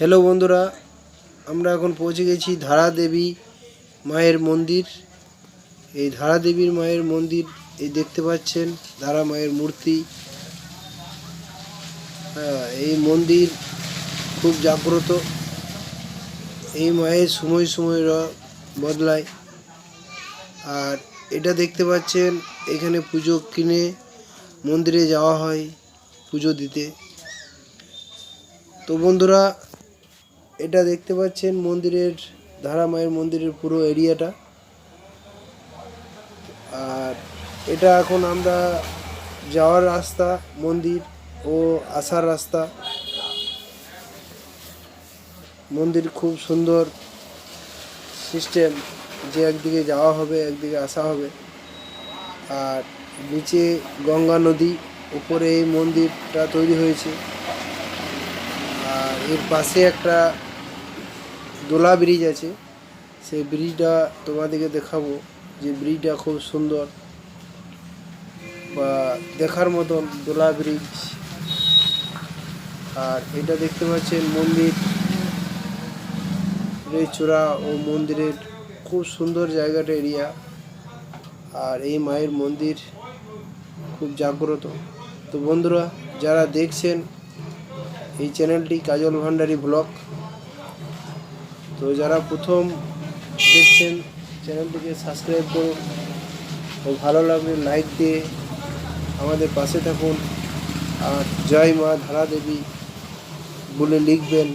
Hello বন্ধুরা আমরা এখন পৌঁছে গেছি ধারা দেবী মায়ের মন্দির। এই ধারা দেবীর মায়ের মন্দির এই দেখতে পাচ্ছেন ধারা মায়ের মূর্তি। হ্যাঁ, এই মন্দির খুব জাগ্রত। এই মায়ের সময় সময় বদলায়। আর এটা দেখতে পাচ্ছেন এখানে পুজো কিনে মন্দিরে যাওয়া হয় পুজো দিতে। তো বন্ধুরা এটা দেখতে পাচ্ছেন মন্দিরের ধারা মায়ের মন্দিরের পুরো এরিয়াটা। আর এটা এখন আমরা যাওয়ার রাস্তা, মন্দির ও আসার রাস্তা। মন্দির খুব সুন্দর সিস্টেম, যে একদিকে যাওয়া হবে, একদিকে আসা হবে। আর নিচে গঙ্গা নদী, উপরে এই মন্দিরটা তৈরি হয়েছে। আর এর পাশে একটা দোলা ব্রিজ আছে, সেই ব্রিজটা তোমাদেরকে দেখাবো যে ব্রিজটা খুব সুন্দর বা দেখার মতন দোলা ব্রিজ। আর এটা দেখতে পাচ্ছেন মন্দির চূড়া ও মন্দিরের খুব সুন্দর জায়গাটা এরিয়া। আর এই মায়ের মন্দির খুব জাগ্রত। তো বন্ধুরা, যারা দেখছেন এই চ্যানেলটি কাজল ভান্ডারী ব্লগ তো যারা প্রথম দেখছেন চ্যানেলটিকে সাবস্ক্রাইব করুন ও ভালো লাগলে লাইক দিয়ে আমাদের পাশে থাকুন। আর জয় মা ধারা দেবী বলে লিখবেন।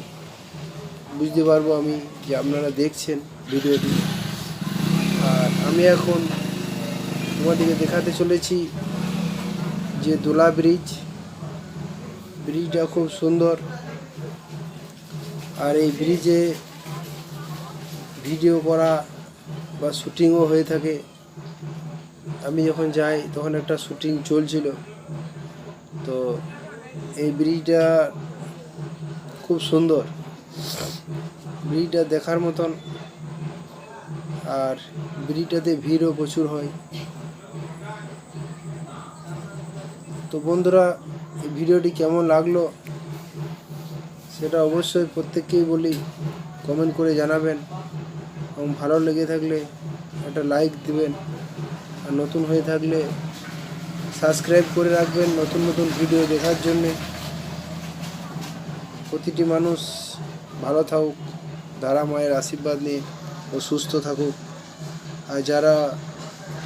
বুঝতে পারব আমি যে আপনারা দেখছেন ভিডিওটি। আর আমি এখন তোমাদেরকে দেখাতে চলেছি যে দোলা ব্রিজ। ব্রিজটা খুব সুন্দর। আর এই ব্রিজে ভিডিও করা বা শুটিংও হয়ে থাকে। আমি যখন যাই, তখন একটা শুটিং চলছিল। তো এই ব্রিজটা খুব সুন্দর। ব্রিজটা দেখার মতন। আর ব্রিজটাতে ভিড়ও প্রচুর হয়। তো বন্ধুরা, এই ভিডিওটি কেমন লাগল সেটা অবশ্যই প্রত্যেককেই বলি, কমেন্ট করে জানাবেন। এবং ভালো লেগে থাকলে একটা লাইক দিবেন। আর নতুন হয়ে থাকলে সাবস্ক্রাইব করে রাখবেন নতুন নতুন ভিডিও দেখার জন্যে। প্রতিটি মানুষ ভালো থাকুক ধারা মায়ের আশীর্বাদ নিয়ে ও সুস্থ থাকুক। আর যারা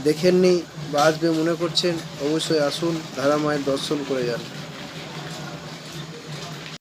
দেখেননি বা আসবে মনে করছেন, অবশ্যই আসুন ধারা মায়ের দর্শন করে যান।